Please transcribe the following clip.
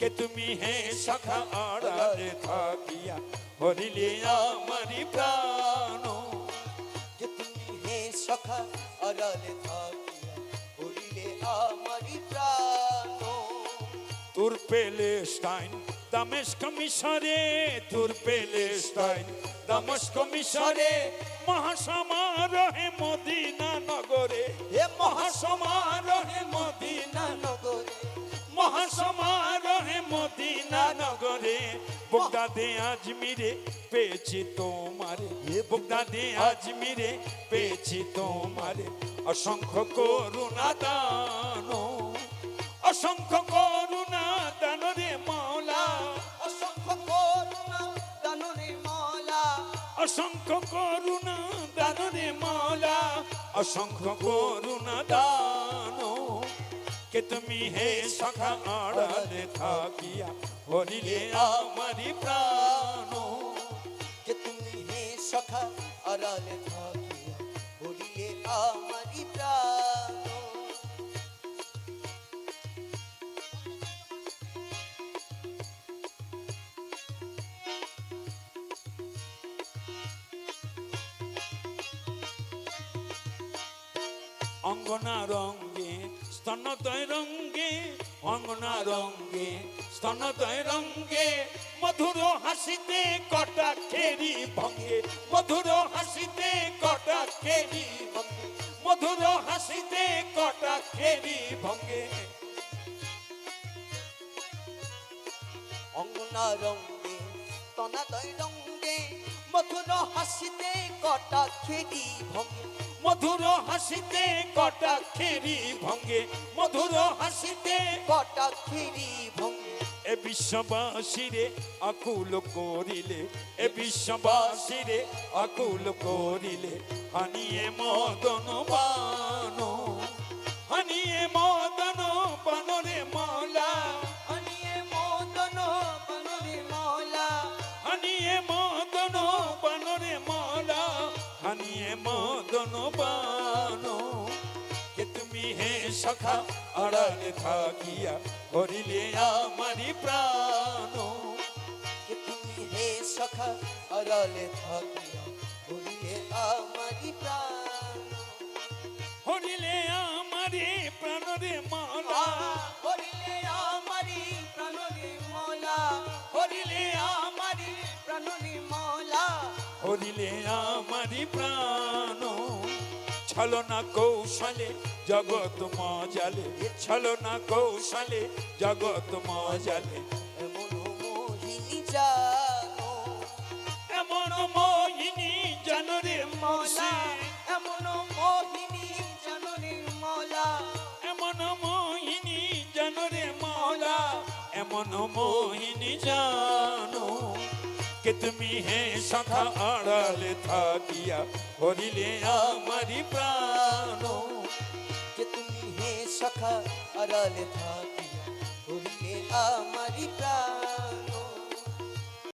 কে তুমি হে সখা আড়ালে থাকিয়া হরিলে আমারি প্রাণ? যে তুমি হে সখা আড়ালে থাকিয়া হরিলে আমারি প্রাণ? তোর পেলে স্টাইন দামেস্ক মিশরে, তোর পেলে স্টাইন দামেস্ক মিশরে, মহাসমারোহে মদিনা নগরে। হে মহাসমারোহে বগদাদে আজমিরে পেয়েছি তোমারে। বগদাদে আজমিরে পেয়েছি তোমারে। অসংখ্য করুণা দান অসংখ্য করুণা দান রে মাওলা। অসংখ্য করুণা দানরে মালা অসংখ্য করুণা দান রে মাওলা। অসংখ্য করুণা দান। কে তুমি হে সখা আড়ালে থাকিয়া হরিলে আমারি প্রাণ? যে তুমি হে সখা আড়ালে থাকিয়া হরিলে আমারি প্রাণ? অঙ্গনা রঙ্গে স্তনদয় রঙ্গে, অঙ্গনা রঙ্গে স্তনদয় রঙ্গে, মধুর হাসিতে কটা খেরি ভঙ্গে, মধুর হাসিতে কটা খেরি ভঙ্গে, মধুর হাসিতে কটা খেরি ভঙ্গে। অঙ্গনা রঙ্গে তনাদয় রঙ্গে, মধুর হাসিতে কটা খেদি ভঙ্গে মধুর হাসিতে কটা খেরি ভঙ্গে মধুর হাসিতে কটা খেদি ভঙ্গে। এ বিশ্ববাসীরে আকুল করিলে এ বিশ্ববাসীরে আকুল করিলে হানিয়ে মদন বান হানিয়ে মদন বানরে মালা হানিয়ে মদন বান, কে তুমি হে সখা আড়ালে থাকিয়া হরিলে আমারি প্রাণ? কে তুমি হে সখা আড়ালে থাকিয়া হরিলে আমারি প্রাণ? হরিলে আমারে প্রাণরে মালা। হরিলে আমারি প্রাণরে মলা। হরিলে আমারি প্রাণরে মলা। হরিলে আমারি প্রাণ। ছলনা কৌশলে জগৎ মজালে, ছলনা কৌশলে জগৎ মজালে। এমন মোহিনী জানো, এমন মোহিনী জানরে মলা মলা, এমন মোহিনী জানরে মলা, এমন মোহিনী জানরে মলা, এমন মোহিনী জানো। কে তুমি হে সখা আড়ালে থাকিয়া হরিলে আমারি প্রাণ যে তুমি হে সখা আড়ালে